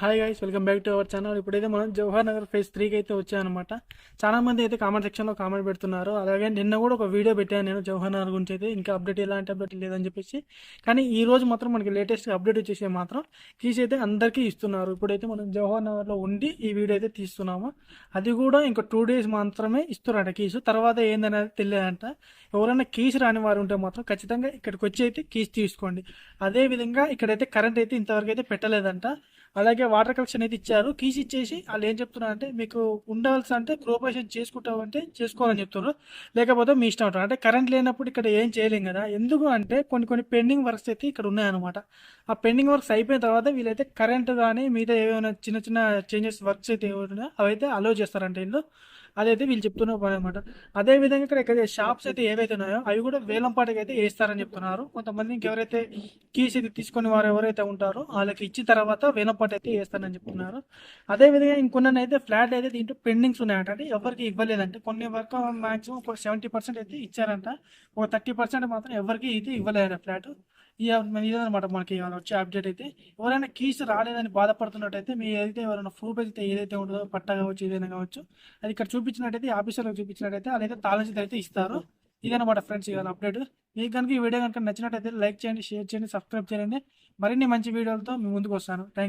Hi guys welcome back to our channel ఇప్పుడైతే మనం Jawahar Nagar phase త్రీకి అయితే వచ్చాయనమాట చాలా మంది అయితే కామెంట్ సెక్షన్లో కామెంట్ పెడుతున్నారు. అలాగే నిన్న కూడా ఒక వీడియో పెట్టాను నేను జవహర్ నగర్ గురించి అయితే. ఇంకా అప్డేట్ ఎలాంటి అప్డేట్ లేదని చెప్పేసి. కానీ ఈ రోజు మాత్రం మనకి లేటెస్ట్ అప్డేట్ వచ్చేసి మాత్రం కీస్ అయితే అందరికీ ఇస్తున్నారు. ఇప్పుడైతే మనం జవహర్ నగర్లో ఉండి ఈ వీడియో అయితే తీస్తున్నాము. అది కూడా ఇంకా టూ డేస్ మాత్రమే ఇస్తున్నారంట కీస్ తర్వాత ఏందనేది తెలియదంట. ఎవరైనా కీస్ రాని వారు ఉంటే మాత్రం ఖచ్చితంగా ఇక్కడికి వచ్చి అయితే కీస్ తీసుకోండి. అదే విధంగా ఇక్కడైతే కరెంట్ అయితే ఇంతవరకు అయితే పెట్టలేదంట. అలాగే వాటర్ కలెక్షన్ అయితే ఇచ్చారు. కీస్ ఇచ్చేసి వాళ్ళు ఏం చెప్తున్నారు అంటే మీకు ఉండవలసి అంటే గ్రూపేషన్ చేసుకుంటావు అంటే చేసుకోవాలని చెప్తున్నారు. లేకపోతే మీ ఇష్టం అంటారు అంటే కరెంట్ లేనప్పుడు ఇక్కడ ఏం చేయలేం కదా. ఎందుకు అంటే కొన్ని కొన్ని పెండింగ్ వర్క్స్ అయితే ఇక్కడ ఉన్నాయన్నమాట. ఆ పెండింగ్ వర్క్స్ అయిపోయిన తర్వాత వీళ్ళైతే కరెంట్ కానీ మీద ఏమైనా చిన్న చిన్న చేంజెస్ వర్క్స్ అయితే ఏమైనా అవైతే అలో చేస్తారంటే వీళ్ళు అదైతే వీళ్ళు చెప్తున్న పని అనమాట అదే విధంగా ఇక్కడ ఇక్కడ షాప్స్ అయితే ఏవైతే ఉన్నాయో అవి కూడా వేలం పాటకి అయితే వేస్తారని చెప్తున్నారు. కొంతమంది ఇంకెవరైతే కీస్ అయితే తీసుకునే వారు ఎవరైతే ఉంటారో వాళ్ళకి ఇచ్చిన తర్వాత వేలం పాట అయితే చేస్తానని చెప్తున్నారు. అదే విధంగా ఇంకొన్ని అయితే ఫ్లాట్ అయితే దీంట్లో పెండింగ్స్ ఉన్నాయంట. అంటే ఎవరికి ఇవ్వలేదంటే. కొన్ని వరకు మాక్సిమం ఒక సెవెంటీ పర్సెంట్ అయితే ఇచ్చారంట. ఒక థర్టీ పర్సెంట్ మాత్రం ఎవరికి అయితే ఇవ్వలేదంట ఫ్లాట్. ఇదనమాట మనకి వచ్చే అప్డేట్ అయితే. ఎవరైనా కీస్ రాలేదని బాధపడుతున్నట్టయితే మీ ఏదైతే ఎవరైనా ప్రూఫ్ అయితే ఏదైతే ఉంటుందో పట్టా కావచ్చు ఏదైనా కావచ్చు అది ఇక్కడ చూపించినట్టయితే ఆఫీసర్లో చూపించినట్టయితే అదైతే తాళం అయితే ఇస్తారు. ఇదనమాట ఫ్రెండ్స్ ఇవాళ అప్డేట్. మీకు కనుక ఈ వీడియో కనుక నచ్చినట్టయితే లైక్ చేయండి షేర్ చేయండి సబ్స్క్రైబ్ చేయండి. మరిన్ని మంచి వీడియోలతో మీ ముందుకు వస్తాను. థ్యాంక్